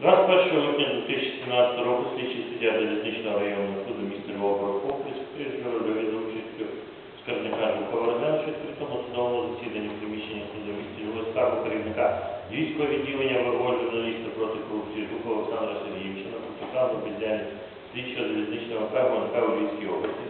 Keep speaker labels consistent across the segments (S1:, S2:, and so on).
S1: 21 липня 2017 року слідчий суддя залізничного районного суду міста Львова Рокопи сприжували за участю скарбника Жукова Розенчук при тому судовому засіданні приміщення суду міста Львова скаргу керівника Львівського відділення ВВО журналіста проти корупції Жукова Олександра Сергійовича на протиправну бездіяльність слідчого залізничного ПМНП у Львівській області.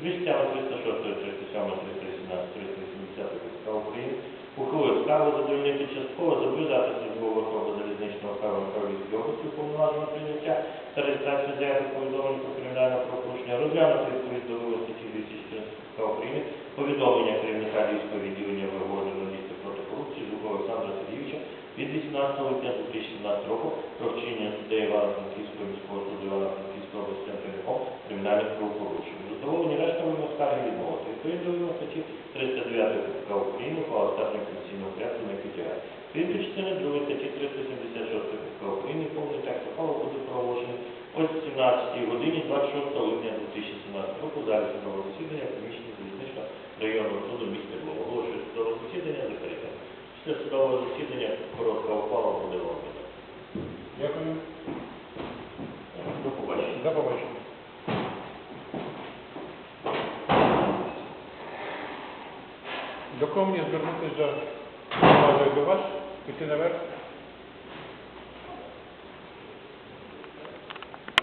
S1: Крістями 306, 307, 318, 380 КПК України ухвалив скаргу задовольнити частково зобов'язати службову особу залізничного права на області уповноваженого прийняття та реєстрацію заяви повідомлень про кримінальне правопорушення, розглянути відповідь до статті 214 КПК України повідомлення керівника Львівського відділення ВГО журналістів проти корупції Жукова Олександра Сергійовича від 18 липня 2017 року про вчинення суддею Івано-Франківського міського суду Івано-Франківської області Антоніком кримінальних правопорушень. Задоволені решта вимог скарги відмовити. Відповідно до вимог статті 309 КПК України ухвала статного конституційного порядку не підлягає. Відповідно до частини 2 статті 376 КПК України повний текст ухвали буде проголошений о 17 годині 26 липня 2017 року залі судового засідання в приміщенні залізничного районного суду міста Львова. Оголошую судове засідання закрите. Після судового засідання коротка ухвала буде роблена.
S2: Дякую.
S1: До побачення.
S2: До побачення. До кого мені звернутися до, до вас? Піти наверх?